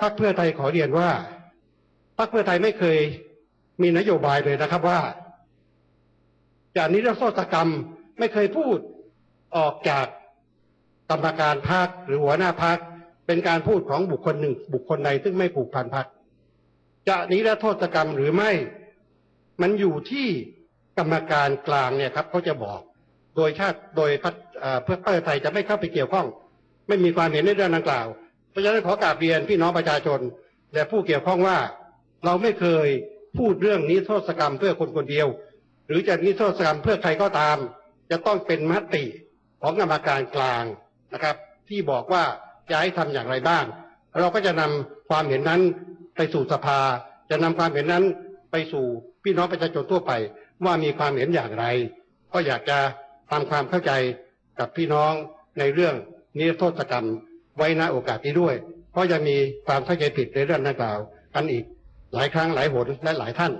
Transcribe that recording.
พรรคเพื่อไทยขอเรียนว่าพรรคเพื่อไทยไม่เคยมีนโยบายเลยนะครับว่าจะนิรโทษกรรมไม่เคยพูดออกจากกรรมการพรรคหรือหัวหน้าพรรคเป็นการพูดของบุคคลหนึ่ง บุคคลใดซึ่งไม่ผูกพันพรรคจะนิรโทษกรรมหรือไม่มันอยู่ที่กรรมการกลางเนี่ยครับเขาจะบอกโดยชาติโดยพรรคเพื่อไทยจะไม่เข้าไปเกี่ยวข้อง ไม่มีความเห็นในเรื่องดังกล่าว ราะฉะนั้นขอกราบเรียนพี่น้องประชาชน และผู้เกี่ยวข้องว่า เราไม่เคยพูดเรื่องนิรโทษกรรมเพื่อคนคนเดียว หรือจะนิรโทษกรรมเพื่อใครก็ตาม จะต้องเป็นมติของกรรมการกลางนะครับ ที่บอกว่าจะให้ทำอย่างไรบ้าง เราก็จะนำความเห็นนั้นไปสู่สภา จะนำความเห็นนั้นไปสู่พี่น้องประชาชนทั่วไป ว่ามีความเห็นอย่างไร ก็อยากจะทำความเข้าใจกับพี่น้องในเรื่องนิรโทษกรรม ไว้ณโอกาสนี้ด้วย เพราะยังมีความเข้าใจผิดในเรื่องดังกล่าวกันอีกหลายครั้งหลายหนและหลายท่าน